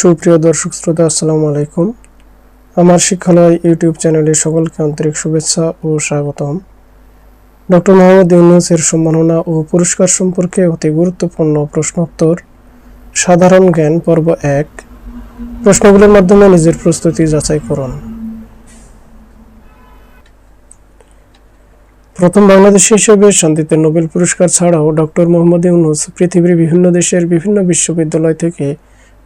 সুপ্রিয় দর্শক শ্রোতা, আসসালামু আলাইকুম। আমার শিক্ষালয় ইউটিউব চ্যানেলে সকলকে আন্তরিক শুভেচ্ছা ও স্বাগতম। ডক্টর মোহাম্মদ ইউনুসের সম্মাননা ও পুরস্কার সম্পর্কে অতি গুরুত্বপূর্ণ প্রশ্নোত্তর, সাধারণ জ্ঞান, পর্ব এক। প্রশ্নগুলোর মাধ্যমে নিজের প্রস্তুতি যাচাই করুন। প্রথম বাংলাদেশি হিসেবে শান্তিতে নোবেল পুরস্কার ছাড়াও ডক্টর মোহাম্মদ ইউনুস পৃথিবীর বিভিন্ন দেশের বিভিন্ন বিশ্ববিদ্যালয় থেকে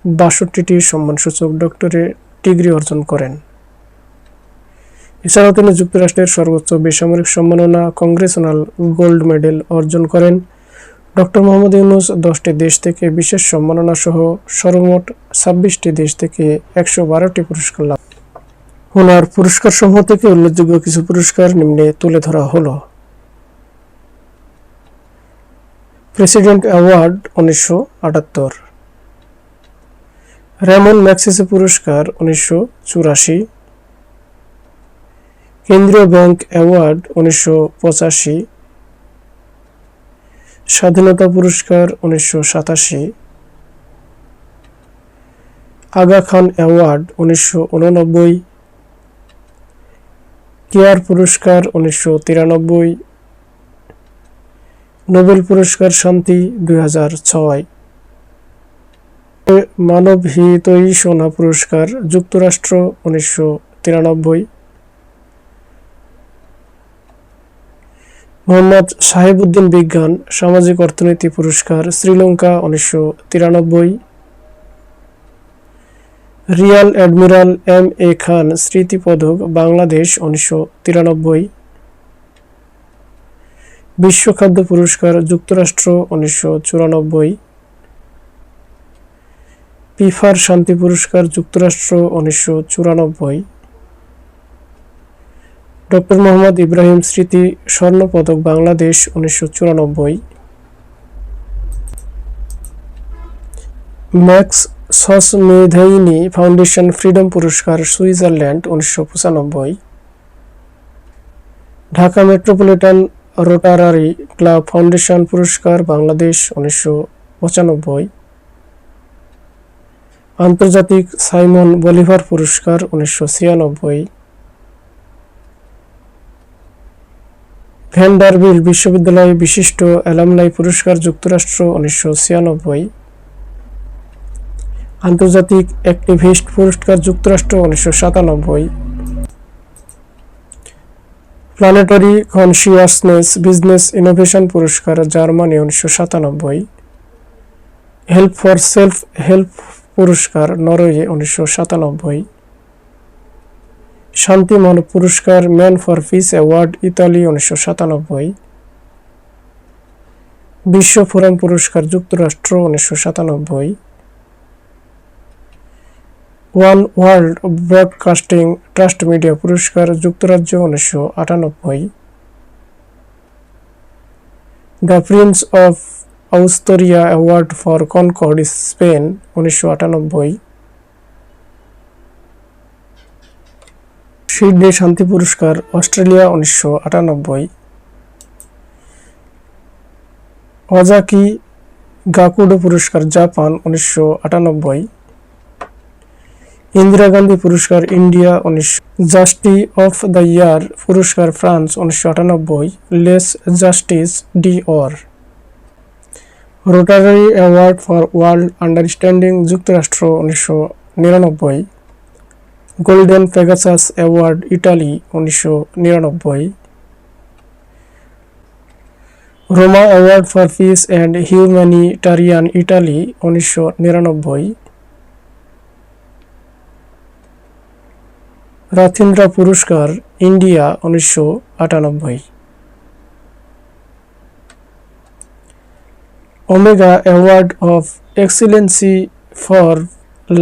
বাষট্টিটি সম্মানসূচক ডক্টরেট ডিগ্রি অর্জন করেন। এছাড়াও তিনি যুক্তরাষ্ট্রের সর্বোচ্চ বেসামরিক সম্মাননা কংগ্রেসনাল গোল্ড মেডেল অর্জন করেন। ডক্টর মোহাম্মদ ইউনুস দশটি দেশ থেকে বিশেষ সম্মাননা সহ সর্বমোট ছাব্বিশটি দেশ থেকে একশো বারোটি পুরস্কার লাভ ওনার পুরস্কার সমূহ থেকে উল্লেখযোগ্য কিছু পুরস্কার নিম্নে তুলে ধরা হলো। প্রেসিডেন্ট অ্যাওয়ার্ড উনিশশো আটাত্তর। রেমন ম্যাক্সিসে পুরস্কার উনিশশো চুরাশি। কেন্দ্রীয় ব্যাংক অ্যাওয়ার্ড উনিশশো পঁচাশি। স্বাধীনতা পুরস্কার উনিশশো সাতাশি। আগা খান অ্যাওয়ার্ড উনিশশো উননব্বই। কেয়ার পুরস্কার উনিশশো তিরানব্বই। নোবেল পুরস্কার শান্তি দুই হাজার ছয়। মানবহিতই সোনা পুরস্কার, যুক্তরাষ্ট্র উনিশশো তিরানব্বই। মোহাম্মদ সাহেবউদ্দিন বিজ্ঞান, সামাজিক অর্থনীতি পুরস্কার, শ্রীলঙ্কা উনিশশো তিরানব্বই। Rear admiral M A Khan স্মৃতি পদক বাংলাদেশ উনিশশো তিরানব্বই। বিশ্ব খাদ্য পুরস্কার, যুক্তরাষ্ট্র উনিশশো চুরানব্বই। পিফার শান্তি পুরস্কার যুক্তরাষ্ট্র উনিশশো চুরানব্বই। ডক্টর মোহাম্মদ ইব্রাহিম স্মৃতি স্বর্ণ পদক বাংলাদেশ উনিশশো চুরানব্বই। Max Schmidheiny foundation freedom পুরস্কার সুইজারল্যান্ড উনিশশো পঁচানব্বই। Dhaka metropolitan rotary club foundation পুরস্কার বাংলাদেশ উনিশশো পঁচানব্বই। আন্তর্জাতিক সাইমন বলিভার পুরস্কার উনিশশো ছিয়ানব্বই। ভ্যান্ডারবিল বিশ্ববিদ্যালয় বিশিষ্ট অ্যালামনাই পুরস্কার যুক্তরাষ্ট্র উনিশশো ছিয়ানব্বই। আন্তর্জাতিক অ্যাক্টিভিস্ট পুরস্কার যুক্তরাষ্ট্র উনিশশো সাতানব্বই। প্ল্যানেটারি কনসিয়াসনেস বিজনেস ইনোভেশন পুরস্কার জার্মানি উনিশশো সাতানব্বই। হেল্প ফর সেলফ, হেল্প পুরস্কার নরওয়ে উনিশশো সাতানব্বই। শান্তি মানব পুরস্কার man for peace award Italy উনিশশো সাতানব্বই। বিশ্ব ফোরাম পুরস্কার যুক্তরাষ্ট্র উনিশশো সাতানব্বই। One world broadcasting trust media পুরস্কার যুক্তরাজ্য উনিশশো আটানব্বই। The prince of Asturias award for concord, Spain, উনিশশো আটানব্বই। সিডনি শান্তি পুরস্কার, অস্ট্রেলিয়া, উনিশশো আটানব্বই। অজাকি গাকুডো পুরস্কার, জাপান, উনিশশো আটানব্বই। ইন্দিরা গান্ধী পুরস্কার, ইন্ডিয়া উনিশশো জাস্টি অফ দ্য ইয়ার পুরস্কার, ফ্রান্স, উনিশশো আটানব্বই। লেস জাস্টিস ডি or. Rotary award for world understanding যুক্তরাষ্ট্র উনিশশো নিরানব্বই। গোল্ডেন পেগাসাস অ্যাওয়ার্ড ইটালি উনিশশো নিরানব্বই। Roma award for peace and humanitarian Italy উনিশশো নিরানব্বই। রাথিন্দ্রা পুরস্কার ইন্ডিয়া উনিশশো আটানব্বই। Award of excellency for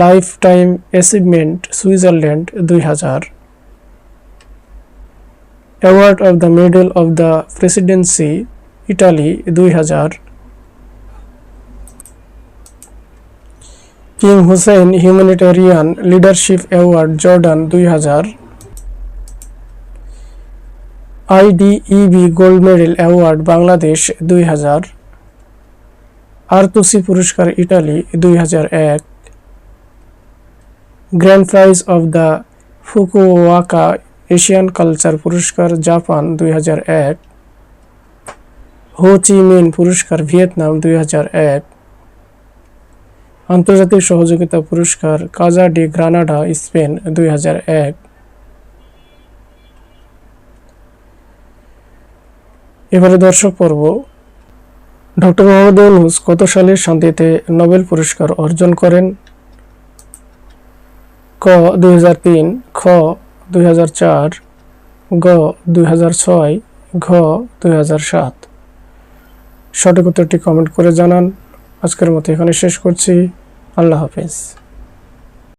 lifetime achievement Switzerland দুই হাজার। Award of the medal of the presidency Italy দুই হাজার। King Hussein humanitarian leadership award Jordan দুই হাজার। IDEB gold medal award Bangladesh দুই হাজার। আরতুসি পুরস্কার ইটালি দুই হাজার এক। Grand prize of the Fukuoka Asian culture পুরস্কার জাপান দুই হাজার এক। হো চি মিন পুরস্কার ভিয়েতনাম দুই হাজার এক। আন্তর্জাতিক সহযোগিতা পুরস্কার কাজা ডি গ্রানাডা, স্পেন দুই হাজার এক। এবারে দর্শক পর্ব। ডক্টর মোহাম্মদ ইউনুস কত সালে শান্তিতে নোবেল পুরস্কার অর্জন করেন? ক, দুই হাজার তিন, খ, দুই হাজার চার, গ, দুই হাজার ছয়, ঘ, দুই হাজার সাত। সঠিক উত্তরটি কমেন্ট করে জানান। আজকের মতো এখানে শেষ করছি। আল্লাহ হাফিজ।